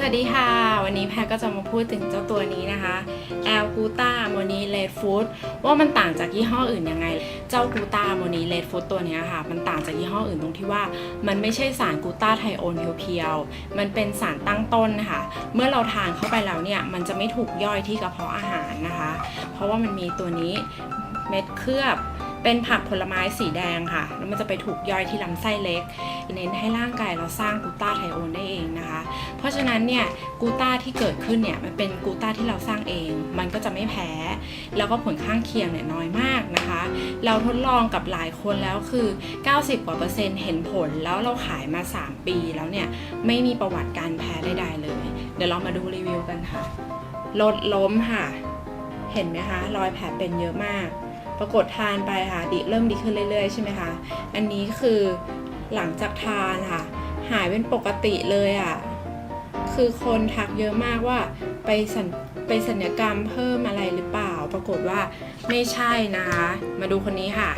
สวัสดีค่ะ วันนี้แพรก็จะมาพูดถึงเจ้าตัวนี้นะคะ L กูตาโมนีเลดฟูดว่ามันต่างจากยี่ห้ออื่นยังไง เจ้ากูตาโมนีเลดฟูดตัวนี้ค่ะ มันต่างจากยี่ห้ออื่นตรงที่ว่า มันไม่ใช่สารกูตาไทโอนเพียวๆ มันเป็นสารตั้งต้นนะคะเมื่อเราทานเข้าไปแล้วเนี่ย มันจะไม่ถูกย่อยที่กระเพาะอาหารนะคะ เพราะว่ามันมีตัวนี้เม็ดเคลือบ เป็นผักผลไม้สีแดงค่ะ แล้วมันจะไปถูกย่อยที่ลำไส้เล็ก เน้นให้ร่างกายเราสร้างกูต้าไทโอนได้เองนะคะ เพราะฉะนั้นเนี่ยกูต้าที่เกิดขึ้นเนี่ยมันเป็นกูต้าที่เราสร้างเอง มันก็จะไม่แพ้ แล้วก็ผลข้างเคียงเนี่ยน้อยมากนะคะ เราทดลองกับหลายคนแล้วคือ 90 กว่าเปอร์เซ็นต์เห็นผลแล้วเราขายมา 3 ปีแล้วเนี่ยไม่มีประวัติการแพ้ใดๆเลย เดี๋ยวเรามาดูรีวิวกันค่ะ ลดล้มค่ะ เห็นไหมคะรอยแผลเป็นเยอะมาก ปรากฏทานไปค่ะดิเริ่มดีขึ้นเรื่อยๆใช่ไหมคะอันนี้คือหลังจากทานค่ะ หายเป็นปกติเลยอะ่ะคือคนทักเยอะมากว่าไปสัญไปสัญญกรรมเพิ่มอะไรหรือเปล่า ปรากฏว่าไม่ใช่นะคะ มาดูคนนี้ค่ะ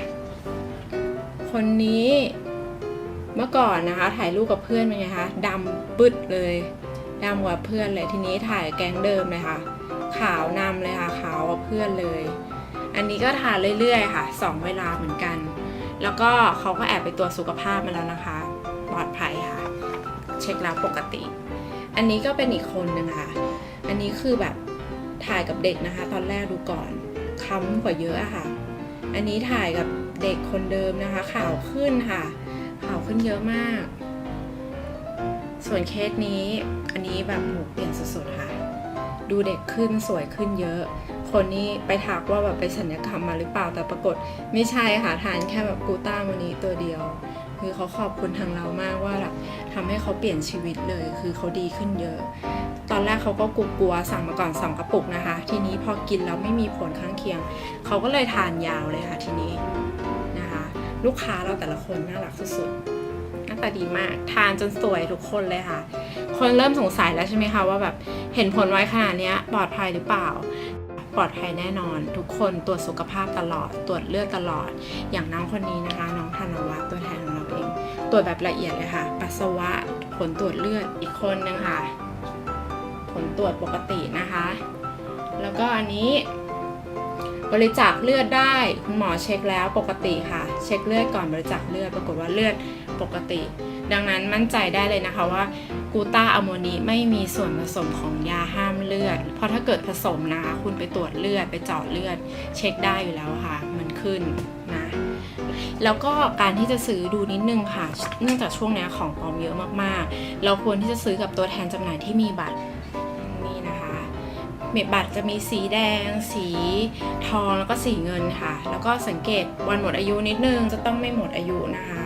คนนี้เมื่อก่อนนะคะ ถ่ายรูปกับเพื่อนเป็นไงคะดำปึ๊ดเลยดำกว่าเพื่อนเลยทีนี้ถ่ายแก๊งเดิมเลยค่ะ ขาวนำเลยค่ะขาวกว่าเพื่อนเลย อันนี้ก็ทานเรื่อยๆ ค่ะสองเวลาเหมือนกัน แล้วก็เขาก็แอบไปตรวจสุขภาพมาแล้วนะคะ ปลอดภัยค่ะ เช็คแล้วปกติ อันนี้ก็เป็นอีกคนนึงค่ะ อันนี้คือแบบถ่ายกับเด็กนะคะ ตอนแรกดูก่อนค้ำกว่าเยอะอะค่ะ อันนี้ถ่ายกับเด็กคนเดิมนะคะขาวขึ้นค่ะขาวขึ้นเยอะมาก ส่วนเคสนี้อันนี้แบบหมูเปลี่ยนสุดๆค่ะ ดูเด็กขึ้นสวยขึ้นเยอะ คนนี้ไปทักว่าแบบไปสัญญกรรมมาหรือเปล่าแต่ปรากฏไม่ใช่ค่ะทานแค่แบบกูต้าวันนี้ตัวเดียว คือเขาขอบคุณทางเรามากว่าแบบทำให้เขาเปลี่ยนชีวิตเลย คือเขาดีขึ้นเยอะ ตอนแรกเขาก็กลัวๆสั่งมาก่อนสองกระปุกนะคะ ทีนี้พอกินแล้วไม่มีผลข้างเคียง เขาก็เลยทานยาวเลยค่ะทีนี้นะคะ ลูกค้าเราแต่ละคนน่ารักสุดๆหน้าตาดีมาก ทานจนสวยทุกคนเลยค่ะ คนเริ่มสงสัยแล้วใช่ไหมคะว่าแบบเห็นผลไวขนาดนี้ปลอดภัยหรือเปล่า ปลอดภัยแน่นอน ทุกคนตรวจสุขภาพตลอด ตรวจเลือดตลอด อย่างน้องคนนี้นะคะ น้องธนวัฒน์ตัวแทนของเราเอง ตรวจแบบละเอียดเลยค่ะ ปัสสาวะผลตรวจเลือดอีกคนนึงค่ะ ผลตรวจปกตินะคะ แล้วก็อันนี้บริจาคเลือดได้คุณหมอเช็คแล้วปกติค่ะ เช็คเลือดก่อนบริจาคเลือดปรากฏว่าเลือดปกติ ดังนั้นมั่นใจได้เลยนะคะว่ากูต้าอะโมนีไม่มีส่วนผสมของยาห้ามเลือด เพราะถ้าเกิดผสมนะคะคุณไปตรวจเลือดไปเจาะเลือด เช็คได้อยู่แล้วค่ะ มันขึ้นนะแล้วก็การที่จะซื้อดูนิดนึงค่ะ เนื่องจากช่วงนี้ของปลอมเยอะมากๆ เราควรที่จะซื้อกับตัวแทนจำหน่ายที่มีบัตรนี่นะคะเม็ดบัตรจะมีสีแดง สีทองแล้วก็สีเงินค่ะ แล้วก็สังเกตวันหมดอายุนิดนึงจะต้องไม่หมดอายุนะคะ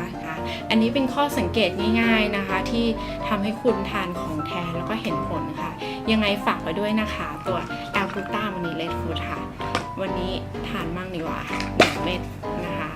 อันนี้เป็นข้อสังเกตง่าย ๆนะคะ ที่ทำให้คุณทานของแทนแล้วก็เห็นผลค่ะ ยังไงฝากไว้ด้วยนะคะ ตัวแอลกูต้ามันนี้เลดฟูดค่ะ วันนี้ทานมั่งดีกว่าหนึ่งเม็ดนะคะ